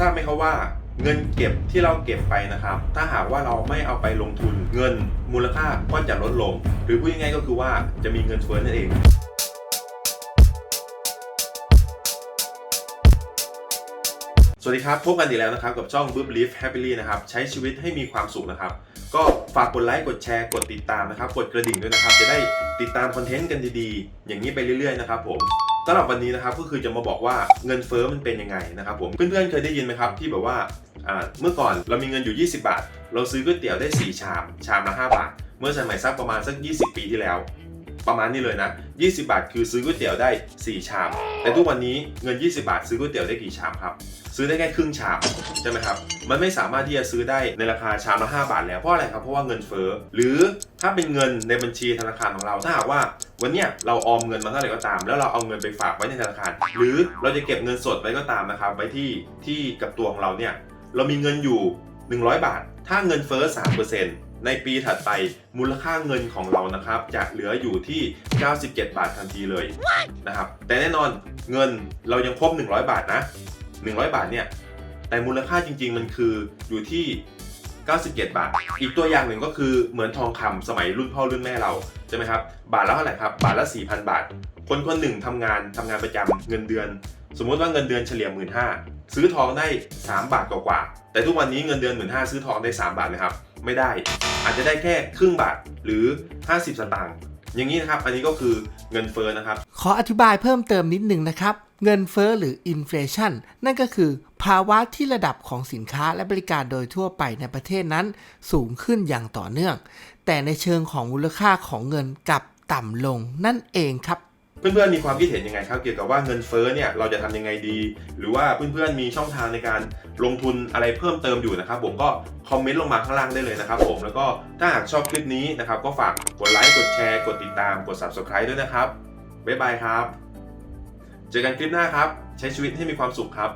ทราบไหมครับว่าเงินเก็บที่เราเก็บไปนะครับ ถ้าหากว่าเราไม่เอาไปลงทุนเงินมูลค่าก็จะลดลง หรือพูดง่ายๆก็คือว่าจะมีเงินเฟ้อนั่นเอง สวัสดีครับ พบกันอีกแล้วนะครับ กับช่อง b o o b Live Happily นะครับ ใช้ชีวิตให้มีความสุขนะครับ ก็ฝากกดไลค์กดแชร์กดติดตามนะครับ กดกระดิ่งด้วยนะครับ จะได้ติดตามคอนเทนต์กันดีๆ อย่างนี้ไปเรื่อยๆนะครับผม สำหรับวันนี้นะครับก็คือจะมาบอกว่าเงินเฟ้อมันเป็นยังไงนะครับผมเพื่อนๆเคยได้ยินไหมครับที่แบบว่าอ่าเมื่อก่อนเรามีเงินอยู่ 20 บาท เราซื้อก๋วยเตี๋ยวได้ 4 ชาม ชามละ 5 บาท เมื่อสมัยสักประมาณสัก 20 ปีที่แล้ว ประมาณนี้เลยนะ 20 บาทคือซื้อก๋วยเตี๋ยวได้ 4 ชาม แต่ทุกวันนี้เงิน 20 บาท ซื้อก๋วยเตี๋ยวได้กี่ชามครับ ซื้อได้แค่ครึ่งชามใช่ไหมครับ มันไม่สามารถที่จะซื้อได้ในราคาชามละ5บาทแล้ว เพราะอะไรครับ เพราะว่าเงินเฟ้อ หรือถ้าเป็นเงินในบัญชีธนาคารของเรา ถ้าหากว่าวันนี้เราออมเงินมาเท่าไหร่ก็ตาม แล้วเราเอาเงินไปฝากไว้ในธนาคาร หรือเราจะเก็บเงินสดไว้ก็ตามนะครับ ไว้ที่ที่กับตัวของเราเนี่ย เรามีเงินอยู่ 100 บาท ถ้าเงินเฟ้อ 3%ในปีถัดไปมูลค่าเงินของเรานะครับ จะเหลืออยู่ที่ 97 บาททันทีเลยนะครับ แต่แน่นอนเงินเรายังครบ 100 บาทนะ 100 บาทเนี่ย แต่มูลค่าจริง ๆ มันคืออยู่ที่ 97 บาท อีกตัวอย่างหนึ่งก็คือเหมือนทองคำสมัยรุ่นพ่อรุ่นแม่เราใช่ไหมครับ บาทละเท่าไหร่ครับ บาทละ 4,000 บาท คนคนหนึ่งทำงานทำงานประจำเงินเดือน สมมุติว่าเงินเดือนเฉลี่ย1 5ื่น ซื้อทองได้ 3 บาทกว่าๆแต่ทุกวันนี้เงินเดือน1 5ื่นห้าซื้อทองได้ 3 บาทไหมครับ ไม่ได้ อาจจะได้แค่ครึ่งบาทหรือ 50 สตางค์อย่างนี้นะครับ อันนี้ก็คือเงินเฟ้อนะครับ ขออธิบายเพิ่มเติมนิดหนึ่งนะครับ เงินเฟ้อหรืออินฟลชันนั่นก็คือภาวะที่ระดับของสินค้าและบริการโดยทั่วไปในประเทศนั้น สูงขึ้นอย่างต่อเนื่อง แต่ในเชิงของมูลค่าของเงินกลับต่ำลงนั่นเองครับ เพื่อนๆมีความคิดเห็นยังไงครับเกี่ยวกับว่าเงินเฟ้อเนี่ยเราจะทำยังไงดี หรือว่าเพื่อนๆมีช่องทางในการลงทุนอะไรเพิ่มเติมอยู่นะครับผมก็คอมเมนต์ลงมาข้างล่างได้เลยนะครับผมแล้วก็ถ้าหากชอบคลิปนี้นะครับก็ฝากกดไลค์กดแชร์กดติดตามกด subscribe ด้วยนะครับบ๊ายบายครับ เจอกันคลิปหน้าครับ ใช้ชีวิตให้มีความสุขครับ